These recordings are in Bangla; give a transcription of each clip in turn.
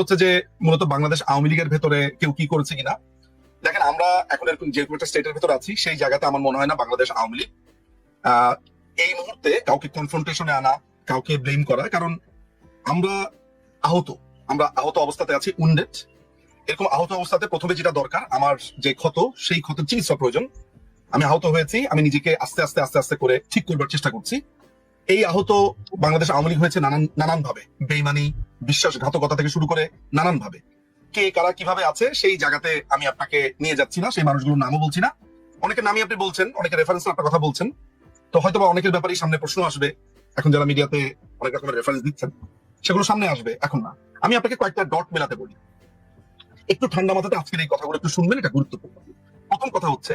হচ্ছে যে মূলত বাংলাদেশ আওয়ামী লীগের ভেতরে কেউ কি করেছে কিনা? দেখেন, আমরা এখন এরকম যে একটা স্টেটের ভেতরে আছি, সেই জায়গাতে আমার মনে হয় না বাংলাদেশ আওয়ামী লীগ এই মুহূর্তে কাউকে কনফ্রন্টেশনে আনা, কাউকে ব্লেম করা, কারণ আমরা আহত আমরা আহত অবস্থাতে আছি উন্ডেড এরকম আহত অবস্থাতে প্রথমে যেটা দরকার, আমার যে ক্ষত, সেই ক্ষতের চিকিৎসা প্রয়োজন। আমি আহত হয়েছি, আমি নিজেকে আস্তে আস্তে আস্তে আস্তে করে ঠিক করবার চেষ্টা করছি। এই আহত বাংলাদেশ আওয়ামী লীগ হয়েছে নানান নানান ভাবে বেইমানি বিশ্বাসঘাতকতা থেকে শুরু করে নানান ভাবে কে, কারা, কীভাবে আছে, সেই জায়গাতে আমি আপনাকে নিয়ে যাচ্ছি না, সেই মানুষগুলোর নামও বলছি না। অনেকের নামই আপনি বলছেন, অনেকের রেফারেন্স আপনার কথা বলছেন। তো হয়তো বা অনেকের ব্যাপারেই সামনে প্রশ্ন আসবে, এখন যারা মিডিয়াতে অনেক রকমের রেফারেন্স দিচ্ছেন, সেগুলো সামনে আসবে, এখন না। আমি আপনাকে কয়েকটা ডট মেলাতে বলি। একটু ঠান্ডা মাথাতে আজকের এই কথাগুলো একটু শুনবেন, এটা গুরুত্বপূর্ণ। প্রথম কথা হচ্ছে,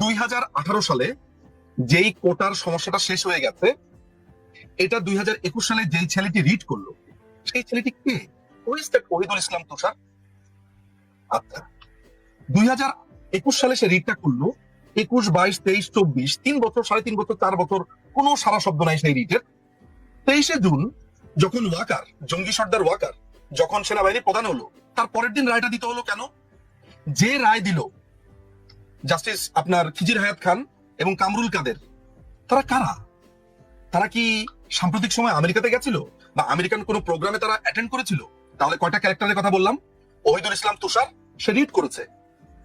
দুই হাজার আঠারো সালে যেই কোটার সমস্যাটা শেষ হয়ে গেছে, এটা দুই হাজার একুশ সালে যেই ছেলেটি রিড করল সেই ছেলেটি কে? ওই ওহিদুল ইসলাম তুষার। আচ্ছা দুই হাজার একুশ সালে সে রিডটা করল একুশ, বাইশ, তেইশ, চব্বিশ, তিন বছর, সাড়ে তিন বছর, চার বছর, কোনো সারা শব্দ নাই সেই রিটের। তেইশে জুন, যখন ওয়াকার, জঙ্গি সর্দার ওয়াকার, যখন সেনাবাহিনী প্রধান হলো, তার পরের দিন রায়টা দিতে হলো কেন? যে রায় দিল, জাস্টিস আপনার খিজির হায়াত খান এবং কামরুল কাদের, তারা কারা? তারা কি সাম্প্রতিক সময় আমেরিকাতে গেছিল? বা আমেরিকান কোনো প্রোগ্রামে তারা অ্যাটেন্ড করেছিল? তাহলে কয়টা ক্যারেক্টারের কথা বললাম? ওহিদুল ইসলাম, তুষার, সে রিড করেছে।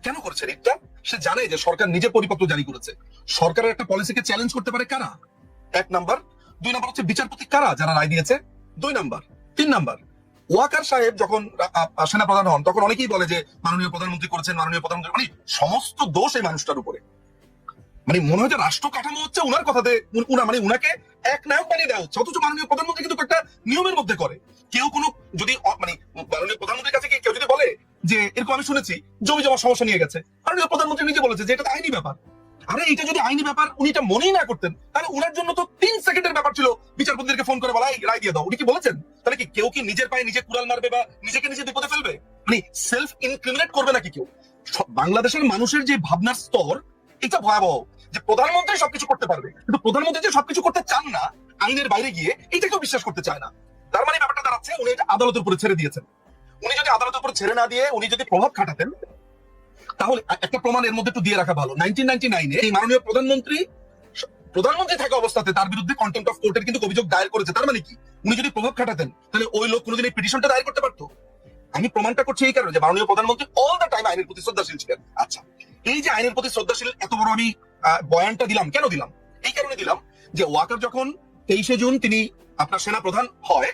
কেন করেছে রিডটা সে জানে যে সরকার নিজে পরিপত্র জারি করেছে। সরকারের একটা পলিসিকে চ্যালেঞ্জ করতে পারে কারা? এক নাম্বার দুই নাম্বার হচ্ছে বিচারপতি কারা যারা রায় দিয়েছে? দুই নাম্বার তিন নাম্বার ওয়াকার সাহেব যখন সেনা প্রধান হন, তখন অনেকেই বলে যে, মাননীয় প্রধানমন্ত্রী করেছেন, মাননীয় প্রধানমন্ত্রী মানে সমস্ত দোষ এই মানুষটার উপরে। মানে মনে হয় যে রাষ্ট্র কাঠামো হচ্ছে উনার কথাতে উন- মানে উনাকে এক নায়ক বানিয়ে দেওয়া হচ্ছে। অথচ মাননীয় প্রধানমন্ত্রী কিন্তু একটা নিয়মের মধ্যে করে। কেউ কোনো যদি মানে মাননীয় প্রধানমন্ত্রীর কাছে কেউ যদি বলে যে এরকম আমি শুনেছি জমি জমা সমস্যা নিয়ে গেছে। মাননীয় প্রধানমন্ত্রী নিজে বলেছে যে এটা আইনি ব্যাপার। আরে এটা যদি আইনি ব্যাপার উনি এটা মনেই না করতেন তাহলে উনার জন্য তো তিন সেকেন্ডের ব্যাপার ছিল। বিচারপতিদেরকে ফোন করে বলা "এই, রায় দিয়ে দাও। উনি কি বলেছেন? তাহলে কি কেউ কি নিজের পায়ে নিজে কুড়াল মারবে বা নিজেকে নিজে বিপদে ফেলবে? মানে সেলফ ইনক্রিমিনেট করবে নাকি কেউ? বাংলাদেশের মানুষের যে ভাবনার স্তর এটা ভয়াবহ। যে প্রধানমন্ত্রী সবকিছু করতে পারবে, কিন্তু প্রধানমন্ত্রী যে সবকিছু করতে চান না, আইনের বাইরে গিয়ে এটা কেউ বিশ্বাস করতে চায় না। তার মানে ব্যাপারটা দাঁড়াচ্ছে, উনি এটা আদালতের উপরে ছেড়ে দিয়েছেন। উনি যদি আদালতের উপরে ছেড়ে না দিয়ে উনি যদি প্রভাব খাটাতেন, তাহলে একটা প্রমাণ এর মধ্যে একটু দিয়ে রাখা ভালো। নাইনটিন নাইনটি নাইনে এই মাননীয় প্রধানমন্ত্রী প্রধানমন্ত্রী থাকা অবস্থাতে তার বিরুদ্ধে কন্টেম্প অফ কোর্টের কিন্তু অভিযোগ দায়ের করেছে। তার মানে কি? উনি যদি প্রভাব খাটাতেন, তাহলে ওই লোক কোনোদিন এই পিটিশনটা দায়ের করতে পারতো? আমি প্রমাণটা করছি এই কারণে যে মাননীয় প্রধানমন্ত্রী অল দ্য টাইম আইনের প্রতি শ্রদ্ধাশীল ছিলেন। আচ্ছা এই যে আইনের প্রতি শ্রদ্ধাশীল, এত বড় আমি বয়ানটা দিলাম। কেন দিলাম? এই কারণে দিলাম যে ওয়াকার যখন তেইশে জুন তিনি আপনার সেনা প্রধান হয়,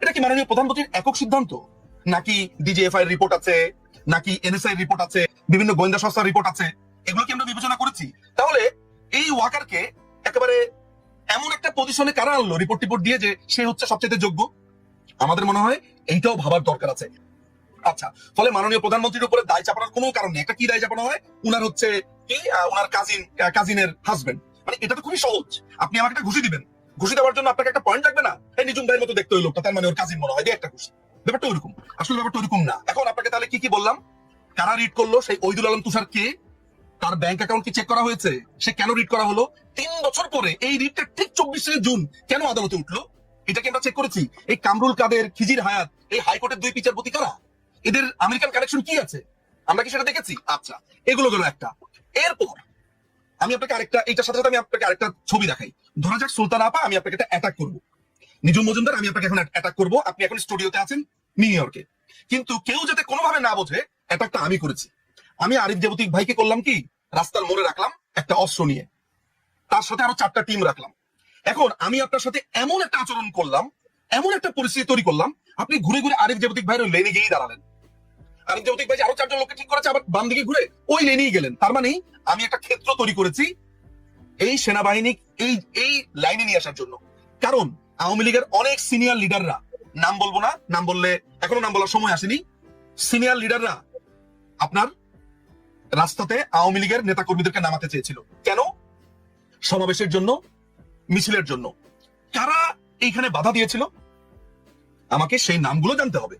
এটা কি মাননীয় প্রধানমন্ত্রীর একক সিদ্ধান্ত? নাকি ডিজিএফআই এর রিপোর্ট আছে, নাকি এনএসআই রিপোর্ট আছে, বিভিন্ন গোয়েন্দা সংস্থার রিপোর্ট আছে, এগুলো কি আমরা বিবেচনা করেছি? তাহলে এই ওয়াকারকে একেবারে এমন একটা পজিশনে কারা আনলো রিপোর্ট টিপোর্ট দিয়ে যে সে হচ্ছে সবচেয়ে যোগ্য? আমাদের মনে হয় এইটাও ভাবার দরকার আছে। আচ্ছা ফলে মাননীয় প্রধানমন্ত্রীর উপরে দায় চাপানোর কোনো কারণ নেই। একটা কি দায় চাপানো হয়? উনার হচ্ছে আহ, উনার কাজিন কাজিনের হাজবেন্ড মানে এটা তো খুবই সহজ। আপনি আমাকে একটা ঘুষি দিবেন। ঘুষি দেওয়ার জন্য আপনাকে একটা পয়েন্ট লাগবে না? এই নিজুম ভাইয়ের মতো দেখতে ওই লোকটা তার মানে ওর কাজিন মনে হয়। দিয়ে একটা ঘুষি। ব্যাপারটা ওইরকম। আসলে ব্যাপারটা ওইরকম না। এখন আপনাকে তাহলে কি কি বললাম? কারা রিড করল? সেই ওইদুল আলম তুষার কে? তার ব্যাংক অ্যাকাউন্ট কি চেক করা হয়েছে? সে কেন রিড করা হলো? তিন বছর পরে এই রিডটা ঠিক চব্বিশে জুন কেন আদালতে উঠল? এটা কি আমরা চেক করেছি? এই কামরুল কাদের খিজির হায়াত এই হাইকোর্টের দুই বিচারপতি কারা? এদের আমেরিকান কানেকশন কি আছে? আমরা কি সেটা দেখেছি? আচ্ছা এগুলো গেল একটা। এরপর আমি আপনাকে আরেকটা, এইটার সাথে সাথে আমি আপনাকে আরেকটা ছবি দেখাই। ধরা যাক সুলতান আপা, আমি আপনাকে একটা অ্যাটাক করব। নিজুম মজুমদার, আমি আপনাকে এখন অ্যাটাক করব। আপনি এখন স্টুডিওতে আছেন নিউ ইয়র্কে কিন্তু কেউ যাতে কোনোভাবে না বোঝে অ্যাটাকটা আমি করেছি। আমি আরিফ দেবতিক ভাইকে করলাম কি, রাস্তার মোড়ে রাখলাম একটা অস্ত্র নিয়ে। তার সাথে আরও চারটা টিম রাখলাম। এখন আমি আপনার সাথে এমন একটা আচরণ করলাম, এমন একটা পরিস্থিতি তৈরি করলাম, আপনি ঘুরে ঘুরে আরিফ দেবতিক ভাইয়ের লেনে গিয়েই দাঁড়ালেন। আরিফ দেবতিক ভাই আরও চারজন লোককে ঠিক করেছে, আবার বাম দিকে ঘুরে ওই লেনেই গেলেন। তার মানে আমি একটা ক্ষেত্র তৈরি করেছি এই সেনাবাহিনী, এই এই লাইনে নিয়ে আসার জন্য। কারণ আওয়ামী লীগের অনেক সিনিয়র লিডাররা নাম বলব না, নাম বললে এখনও নাম বলার সময় আসেনি সিনিয়র লিডাররা আপনার রাস্তাতে আওয়ামী লীগের নেতা কর্মীদেরকে নামাতে চেয়েছিল। কেন? সমাবেশের জন্য, মিছিলের জন্য। কারা এইখানে বাধা দিয়েছিল? আমাকে সেই নামগুলো জানতে হবে।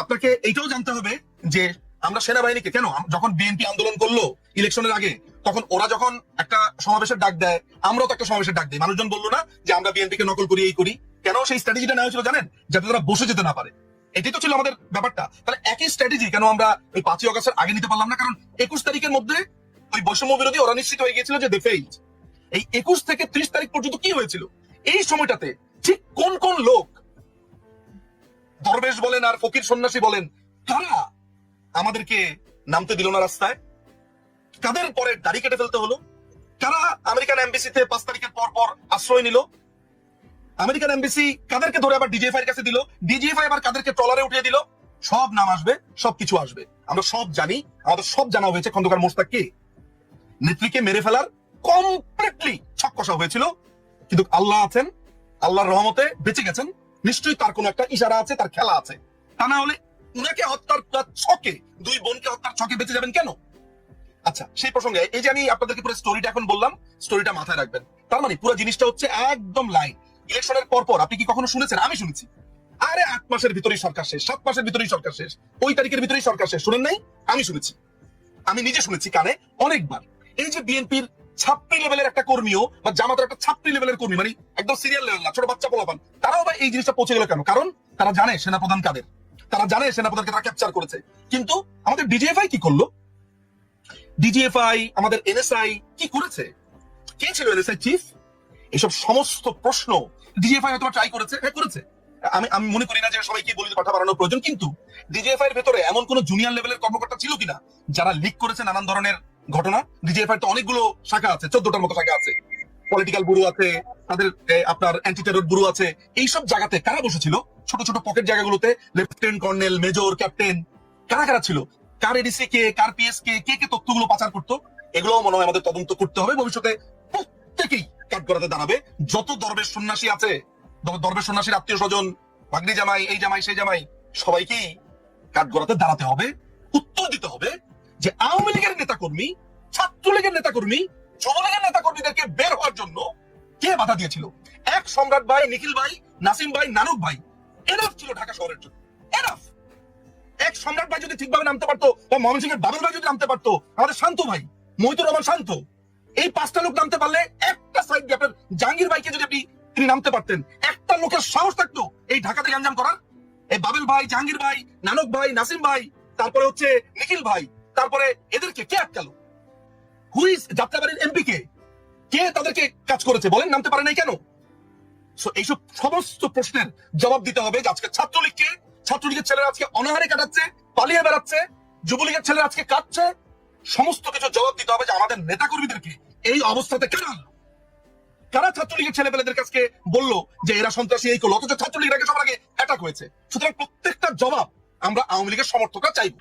আপনাকে এইটাও জানতে হবে যে আমরা সেনাবাহিনীকে, কেন? যখন বিএনপি আন্দোলন করল ইলেকশনের আগে, তখন ওরা যখন একটা সমাবেশের ডাক দেয়, আমরাও তো একটা সমাবেশের ডাক দিই। মানুষজন বলল না যে আমরা বিএনপি কে নকল করি, এই করি। কেন সেই স্ট্র্যাটেজিটা নেওয়া হয়েছিল জানেন? যাতে তারা বসে যেতে না পারে। এটাই তো ছিল আমাদের ব্যাপারটা। তাহলে একই স্ট্র্যাটেজি কেন আমরা ওই পাঁচই অগস্টের আগে নিতে পারলাম না? কারণ একুশ তারিখের মধ্যে ওই বৈষম্য বিরোধী ওরা নিশ্চিত হয়ে গিয়েছিল যে দে ফেইল এই একুশ থেকে ত্রিশ তারিখ পর্যন্ত কি হয়েছিল? এই সময়টাতে ঠিক কোন কোন লোক দরবেশ বলেন আর ফকির সন্ন্যাসী বলেন কারা আমাদেরকে নামতে দিল না রাস্তায়। কাদের পরে দাড়ি কেটে ফেলতে হলো? কারা আমেরিকান এমবিসিতে পাঁচ তারিখের পর পর আশ্রয় নিল? আমেরিকান এমবিসি কাদেরকে ধরে আবার ডিজিএফআই এর কাছে দিল? ডিজিএফআই আবার কাদেরকে ট্রলারে উঠিয়ে দিল? সব নাম আসবে, সবকিছু আসবে। আমরা সব জানি, আমাদের সব জানা হয়েছে খন্দকার মোস্তাক কে নেত্রীকে মেরে ফেলার কমপ্লিটলি ছক্কসা হয়েছিল। কিন্তু আল্লাহ আছেন, আল্লাহর রহমতে বেঁচে গেছেন। নিশ্চয়ই তার কোনো একটা ইশারা আছে, তার খেলা আছে। তা না হলে উনাকে হত্যার ছকে, দুই বোনকে হত্যার ছকে বেঁচে যাবেন কেন? আচ্ছা সেই প্রসঙ্গে এই যে আমি আপনাদেরকে পুরো স্টোরিটা এখন বললাম স্টোরিটা মাথায় রাখবেন। তার মানে পুরো জিনিসটা হচ্ছে একদম লাইন ইলেকশনের পর পর, আপনি কি কখনো শুনেছেন? আমি শুনেছি। আরে, আট মাসের ভিতরেই সরকার শেষ, সাত মাসের ভিতরেই সরকার শেষ, ওই তারিখের ভিতরেই সরকার শেষ। শুনেন নাই? আমি শুনেছি। আমি নিজে শুনেছি কানে অনেকবার। এই যে বিএনপির ছাত্রী লেভেলের একটা কর্মীও বা জামাতের একটা ছাত্রী লেভেলের কর্মী মানে একদম সিরিয়াল লেভেল না, ছোট বাচ্চা পোলাপান, তারাও বা এই জিনিসটা পৌঁছে গেল কেন? কারণ তারা জানে সেনাপ্রধান কাদের। তারা জানে সেনাপ্রধানকে তারা ক্যাপচার করেছে। কিন্তু আমাদের ডিজিএফআই কি করল? ডিজিএফআই আমাদের এনএসআই কি করেছে? কে ছিল এনএসআই চিফ এসব সমস্ত প্রশ্ন ডিজিএফআই হয়তো ট্রাই করেছে। হ্যাঁ করেছে। আমি আমি মনে করি না যে সবাইকে বলি কথা বাড়ানোর প্রয়োজন, কিন্তু ডিজিএফআই এর ভেতরে এমন কোন জুনিয়র লেভেলের কর্মকর্তা ছিল কিনা? যারা লিক করেছে নানান ধরনের ঘটনা। ডিজিএফআই তো অনেকগুলো শাখা আছে, চোদ্দটার মতো শাখা আছে। পলিটিক্যাল ব্যুরো আছে, তাদের আপনার অ্যান্টি টেরর ব্যুরো আছে। এইসব জায়গাতে কারা বসেছিল? ছোট ছোট পকেট জায়গাগুলোতে লেফটেন্যান্ট কর্নেল মেজর ক্যাপ্টেন কারা কারা ছিল? কার এডিসি কে, কার পিএস কে কে কে তথ্যগুলো পাচার করতো? এগুলো মনে হয় আমাদের তদন্ত করতে হবে। ভবিষ্যতে প্রত্যেকেই কাঠগড়াতে দাঁড়াবে। যত দরবেশ সন্ন্যাসী আছে দরবেশ সন্ন্যাসীর আত্মীয় স্বজন, ভাগ্নি জামাই, এই জামাই, সেই জামাই, সবাইকেই কাঠগড়াতে দাঁড়াতে হবে, উত্তর দিতে হবে। যে আওয়ামী লীগের নেতাকর্মী, ছাত্রলীগের নেতাকর্মী, যুবলীগের নেতাকর্মীদেরকে বের হওয়ার জন্য কে বাধা দিয়েছিল? এক সম্রাট ভাই, নিখিল ভাই, নাসিম ভাই, নানক ভাই। এনাফ ছিল ঢাকা শহরের জন্য। এনাফ এক সম্রাট ভাই যদি ঠিকভাবে নামতে পারতো বা ময়মনসিংহের বাবুল ভাই যদি নামতে পারতো, আমাদের শান্ত ভাই, মহিতুর রহমান শান্ত, এই পাঁচটা লোক নামতে পারলে একটা সাইড দিয়ে আপনার জাহাঙ্গীর ভাইকে যদি আপনি, তিনি নামতে পারতেন, একটা লোকের সাহস থাকতো এই ঢাকাতে গ্যাঞ্জাম করার। এই বাবেল ভাই, জাহাঙ্গীর ভাই, নানক ভাই, নাসিম ভাই, তারপরে হচ্ছে নিখিল ভাই। তারপরে এদেরকে কে আটকালো? হুইজ যাত্রাবাড়ির এমপি কে? কে তাদেরকে কাজ করেছে? বলেন, নামতে পারে নাই কেন? এইসব সমস্ত প্রশ্নের জবাব দিতে হবে যে আজকে ছাত্রলীগকে, ছাত্রলীগের ছেলেরা আজকে অনাহারে কাটাচ্ছে, পালিয়ে বেড়াচ্ছে, যুবলীগের ছেলেরা আজকে কাটছে সমস্ত কিছু জবাব দিতে হবে যে আমাদের নেতাকর্মীদেরকে এই অবস্থাতে কেন? কারা ছাত্রলীগের ছেলেপেলেদের কাছে বলল যে এরা সন্ত্রাসী, এই করল? অথচ ছাত্রলীগের সবার আগে অ্যাটাক হয়েছে। সুতরাং প্রত্যেকটা জবাব আমরা আওয়ামী লীগের সমর্থকরা চাইব।